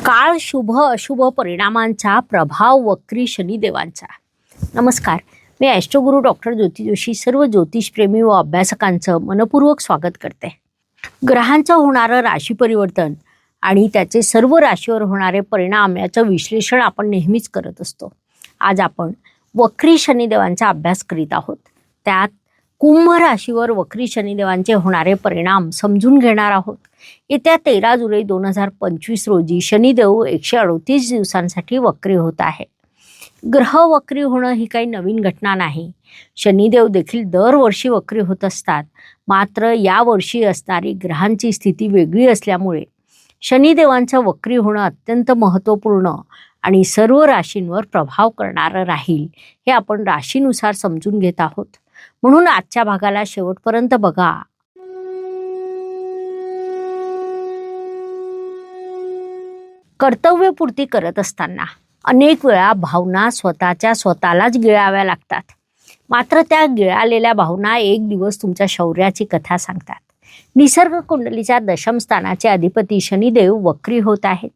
काळ शुभ अशुभ परिणामांचा प्रभाव वक्री शनिदेवांचा नमस्कार. मी ॲस्ट्रोगुरू डॉक्टर ज्योती जोशी सर्व ज्योतिषप्रेमी व अभ्यासकांचं मनपूर्वक स्वागत करते. ग्रहांचं होणारं राशी परिवर्तन आणि त्याचे सर्व राशीवर होणारे परिणाम याचं विश्लेषण आपण नेहमीच करत असतो. आज आपण वक्री शनिदेवांचा अभ्यास करीत आहोत. त्यात कुंभ राशीवर वक्री शनिदेवांचे होणारे परिणाम समजून घेणार आहोत. येत्या तेरा जुलै दोन हजार पंचवीस रोजी शनिदेव एकशे अडतीस दिवसांसाठी वक्री होत आहे. ग्रह वक्री होणं ही काही नवीन घटना नाही. शनिदेव देखील दरवर्षी वक्री होत असतात. मात्र यावर्षी असणारी ग्रहांची स्थिती वेगळी असल्यामुळे शनिदेवांचं वक्री होणं अत्यंत महत्त्वपूर्ण आणि सर्व राशींवर प्रभाव करणारं राहील हे आपण राशीनुसार समजून घेत आहोत. म्हणून आजच्या भागाला शेवटपर्यंत बघा. कर्तव्यपूर्ती करत असताना अनेक वेळा भावना स्वतःच्या स्वतःलाच गिळाव्या लागतात. मात्र त्या गिळालेल्या भावना एक दिवस तुमच्या शौर्याची कथा सांगतात. निसर्ग कुंडलीच्या दशम स्थानाचे अधिपती शनिदेव वक्री होत आहेत.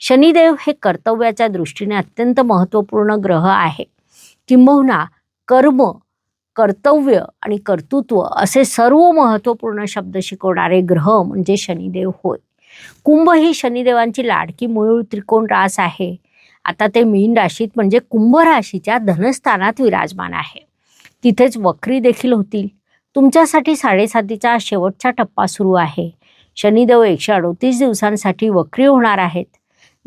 शनिदेव हे कर्तव्याच्या दृष्टीने अत्यंत महत्त्वपूर्ण ग्रह आहे. किंबहुना कर्म कर्तव्य आणि कर्तृत्व असे सर्व महत्त्वपूर्ण शब्द शिकवणारे ग्रह म्हणजे शनिदेव होय. कुंभ ही शनिदेवांची लाडकी मूळ त्रिकोण रास आहे. आता ते मीन राशीत म्हणजे कुंभ राशीच्या धनस्थानात विराजमान आहे. तिथेच वक्री देखील होतील. तुमच्यासाठी साडेसातीचा शेवटचा टप्पा सुरू आहे. शनिदेव एकशे अडतीस दिवसांसाठी वक्री होणार आहेत.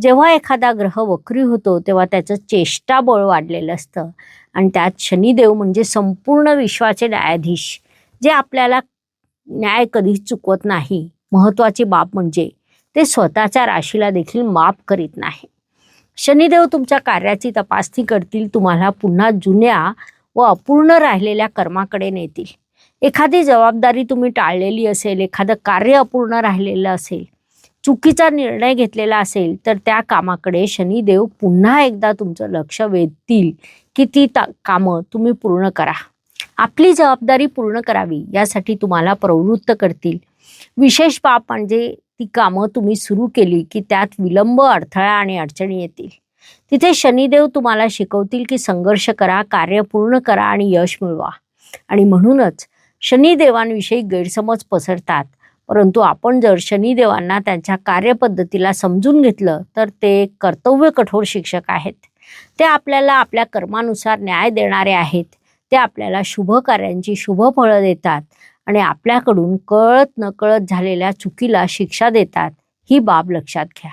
जेव्हा एखादा ग्रह वक्री होतो तेव्हा त्याचं चेष्टा बळ वाढलेलं असतं. आणि त्यात शनिदेव म्हणजे संपूर्ण विश्वाचे न्यायाधीश जे आपल्याला न्याय कधीच चुकवत नाही. महत्त्वाची बाब म्हणजे ते स्वतःच्या राशीला देखील माफ करीत नाही. शनिदेव तुमच्या कार्याची तपासणी करतील तुम्हाला पुन्हा जुन्या व अपूर्ण राहिलेल्या कर्माकडे नेतील. एखादी जबाबदारी तुम्ही टाळलेली असेल एखादं कार्य अपूर्ण राहिलेलं असेल चुकीचा निर्णय घेतलेला असेल तर त्या कामाकडे शनिदेव पुन्हा एकदा तुमचं लक्ष वेधतील की ती ता कामं तुम्ही पूर्ण करा. आपली जबाबदारी पूर्ण करावी यासाठी तुम्हाला प्रवृत्त करतील. विशेष बाब म्हणजे ती कामं तुम्ही सुरू केली की त्यात विलंब अडथळा आणि अडचणी येतील. तिथे शनिदेव तुम्हाला शिकवतील की संघर्ष करा कार्य पूर्ण करा आणि यश मिळवा. आणि म्हणूनच शनिदेवांविषयी गैरसमज पसरतात. परंतु आपण जर शनिदेवांना त्यांच्या कार्यपद्धतीला समजून घेतलं तर ते कर्तव्य कठोर शिक्षक आहेत. ते आपल्याला आपल्या कर्मानुसार न्याय देणारे आहेत. ते आपल्याला शुभ कार्यांची शुभ फळं देतात आणि आपल्याकडून कळत नकळत झालेल्या चुकीला शिक्षा देतात ही बाब लक्षात घ्या.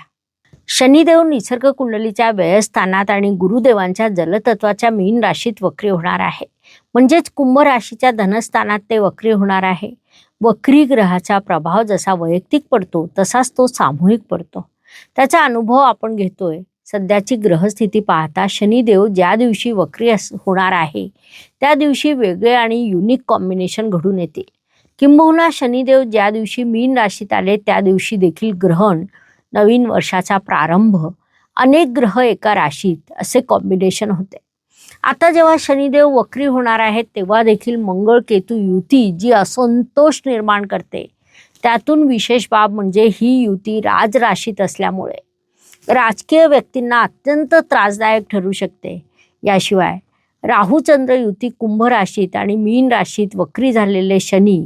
शनिदेव निसर्ग कुंडलीच्या व्ययस्थानात आणि गुरुदेवांच्या जलतत्वाच्या मीन राशीत वक्री होणार आहे. म्हणजेच कुंभ राशीच्या धनस्थानात ते वक्री होणार आहे. वक्री ग्रहाचा प्रभाव जसा वैयक्तिक पडतो तसाच तो सामूहिक पडतो. त्याचा अनुभव आपण घेतोय. सध्याची ग्रहस्थिती पाहता शनिदेव ज्या दिवशी वक्री अस होणार आहे त्या दिवशी वेगळे आणि युनिक कॉम्बिनेशन घडून येते. किंबहुना शनिदेव ज्या दिवशी मीन राशीत आले त्या दिवशी देखील ग्रहण नवीन वर्षाचा प्रारंभ अनेक ग्रह एका राशीत असे कॉम्बिनेशन होते. आता जेव्हा शनिदेव वक्री होणार आहेत तेव्हा देखील मंगळ केतू युती जी असंतोष निर्माण करते. त्यातून विशेष बाब म्हणजे ही युती राजराशीत असल्यामुळे. राजकीय व्यक्तींना अत्यंत त्रासदायक ठरू शकते. याशिवाय राहुचंद्र युती कुंभ राशीत आणि मीन राशीत वक्री झालेले शनी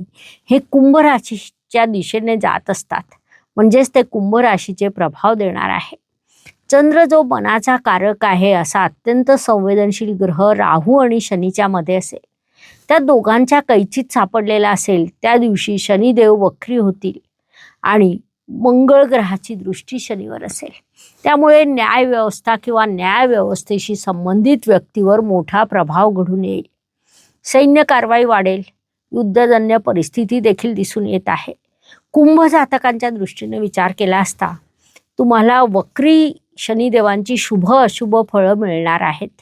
हे कुंभ राशीच्या दिशेने जात असतात. म्हणजेच ते कुंभ राशीचे प्रभाव देणार आहे. चंद्र जो मनाचा कारक आहे असा अत्यंत संवेदनशील ग्रह राहू आणि शनीच्या मध्ये असेल. त्या दोघांच्या कैचीत सापडलेला असेल त्या दिवशी शनिदेव वक्री होतील आणि मंगळ ग्रहाची दृष्टी शनिवर असेल. त्यामुळे न्यायव्यवस्था किंवा न्यायव्यवस्थेशी संबंधित व्यक्तीवर मोठा प्रभाव घडून येईल. सैन्य कारवाई वाढेल. युद्धजन्य परिस्थिती देखील दिसून येत आहे. कुंभ जातकांच्या दृष्टीने विचार केला असता तुम्हाला वक्री शनिदेवांची शुभ अशुभ फळं मिळणार आहेत.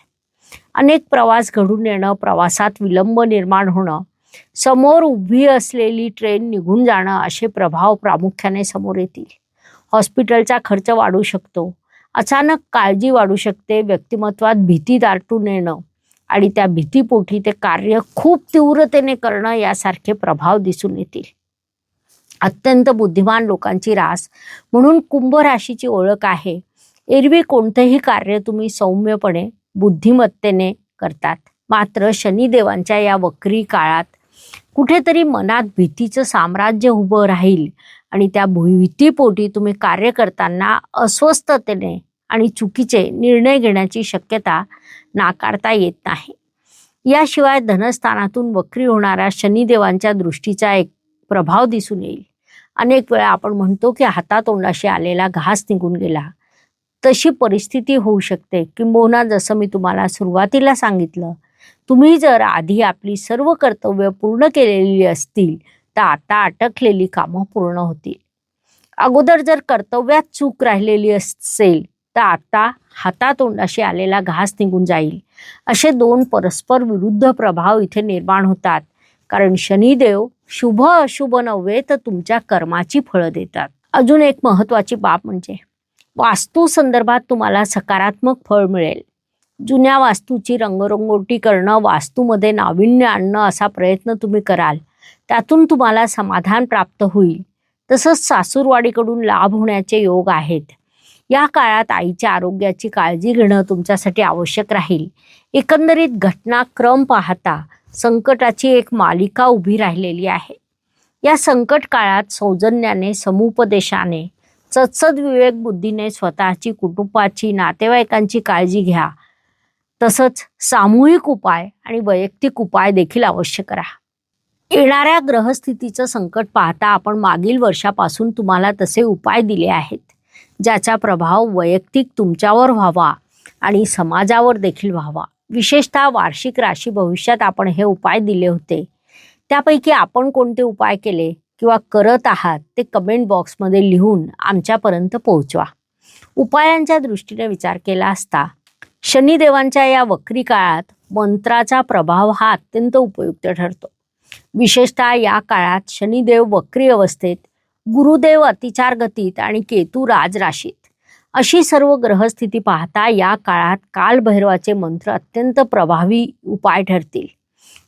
अनेक प्रवास घडून येणं प्रवासात विलंब निर्माण होणं समोर उभी असलेली ट्रेन निघून जाणं असे प्रभाव प्रामुख्याने समोर येतील. हॉस्पिटलचा खर्च वाढू शकतो. अचानक काळजी वाढू शकते. व्यक्तिमत्वात भीती दाटून येणं आणि त्या भीतीपोटी ते कार्य खूप तीव्रतेने करणं यासारखे प्रभाव दिसून येतील. अत्यंत बुद्धिमान लोकांची रास म्हणून कुंभ राशीची ओळख आहे. एरवी कोणतंही कार्य तुम्ही सौम्यपणे बुद्धिमत्तेने करतात. मात्र शनिदेवांच्या या वक्री काळात कुठेतरी मनात भीतीचं साम्राज्य उभं राहील आणि त्या भीतीपोटी तुम्ही कार्य करताना अस्वस्थतेने आणि चुकीचे निर्णय घेण्याची शक्यता नाकारता येत नाही. याशिवाय धनस्थानातून वक्री होणाऱ्या शनिदेवांच्या दृष्टीचा एक प्रभाव दिसून येईल. अनेक वेळा आपण म्हणतो की हातातोंडाशी आलेला घास निघून गेला. तशी परिस्थिती होऊ शकते. किंबहुना जसं मी तुम्हाला सुरुवातीला सांगितलं तुम्ही जर आधी आपली सर्व कर्तव्य पूर्ण केलेली असतील तर आता अटकलेली कामं पूर्ण होतील. अगोदर जर कर्तव्यात चूक राहिलेली असेल तर आता हातातोंडाशी आलेला घास निघून जाईल. असे दोन परस्पर विरुद्ध प्रभाव इथे निर्माण होतात. कारण शनिदेव शुभ अशुभ नव्हे तर तुमच्या कर्माची फळं देतात. अजून एक महत्वाची बाब म्हणजे वास्तू संदर्भात तुम्हाला सकारात्मक फळ मिळेल. जुन्या वास्तूची रंगरंगोटी करणं वास्तूमध्ये नाविन्य आणणं असा प्रयत्न तुम्ही कराल. त्यातून तुम्हाला समाधान प्राप्त होईल. तसंच सासूरवाडीकडून लाभ होण्याचे योग आहेत. या काळात आईच्या आरोग्याची काळजी घेणं तुमच्यासाठी आवश्यक राहील. एकंदरीत घटनाक्रम पाहता संकटाची एक मालिका उभी राहिलेली आहे. या संकट काळात सौजन्याने समुपदेशाने सत्सद विवेक बुद्धीने स्वतःची कुटुंबाची नातेवाईकांची काळजी घ्या. तसंच सामूहिक उपाय आणि वैयक्तिक उपाय देखील आवश्यक करा. येणाऱ्या ग्रहस्थितीचं संकट पाहता आपण मागील वर्षापासून तुम्हाला तसे उपाय दिले आहेत ज्याचा प्रभाव वैयक्तिक तुमच्यावर व्हावा आणि समाजावर देखील व्हावा. विशेषतः वार्षिक राशी भविष्यात आपण हे उपाय दिले होते. त्यापैकी आपण कोणते उपाय केले? किंवा करत आहात ते कमेंट बॉक्समध्ये लिहून आमच्यापर्यंत पोहोचवा. उपायांच्या दृष्टीने विचार केला असता शनिदेवांच्या या वक्री काळात मंत्राचा प्रभाव हा अत्यंत उपयुक्त ठरतो. विशेषतः या काळात शनिदेव वक्री अवस्थेत गुरुदेव अतिचार गतीत आणि केतू राजराशीत. अशी सर्व ग्रहस्थिती पाहता या काळात कालभैरवाचे मंत्र अत्यंत प्रभावी उपाय ठरतील.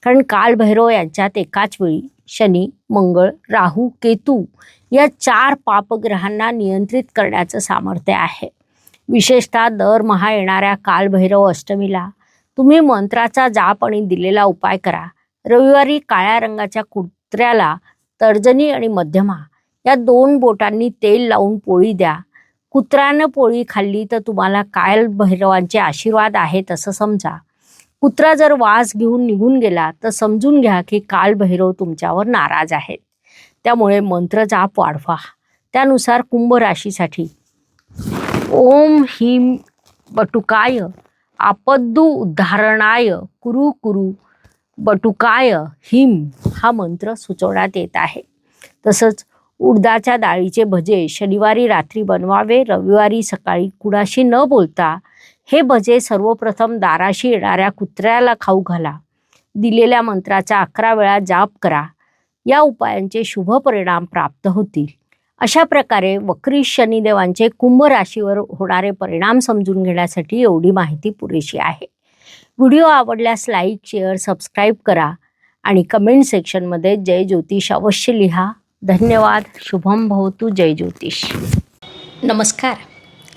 कारण कालभैरव यांच्यात एकाच वेळी शनी मंगळ राहू केतू या चार पापग्रहांना नियंत्रित करण्याचं सामर्थ्य आहे. विशेषतः दरमहा येणाऱ्या कालभैरव अष्टमीला तुम्ही मंत्राचा जाप आणि दिलेला उपाय करा. रविवारी काळ्या रंगाच्या कुत्र्याला तर्जनी आणि मध्यमा या दोन बोटांनी तेल लावून पोळी द्या. कुत्र्यानं पोळी खाल्ली तर तुम्हाला काल भैरवांचे आशीर्वाद आहेत असं समजा. कुत्रा जर वास घेऊन निघून गेला तर समजून घ्या की कालभैरव तुमच्यावर नाराज आहेत. त्यामुळे मंत्र जाप वाढवा. त्यानुसार कुंभ राशीसाठी ओम हिम बटुकाय आपद्दू उद्धारणाय कुरु कुरु बटुकाय हिम हा मंत्र सुचवण्यात येत आहे. तसंच उडदाच्या डाळीचे भजे शनिवारी रात्री बनवावे रविवारी सकाळी कुणाशी न बोलता हे भजे सर्वप्रथम दाराशी येणाऱ्या कुत्र्याला खाऊ घाला. दिलेल्या मंत्राचा अकरा वेळा जाप करा. या उपायांचे शुभ परिणाम प्राप्त होतील. अशा प्रकारे वक्री शनिदेवांचे कुंभ राशीवर होणारे परिणाम समजून घेण्यासाठी एवढी माहिती पुरेशी आहे. व्हिडिओ आवडल्यास लाईक शेअर सबस्क्राईब करा आणि कमेंट सेक्शनमध्ये जय ज्योतिष अवश्य लिहा. धन्यवाद. शुभम भवतु जय ज्योतिष. नमस्कार.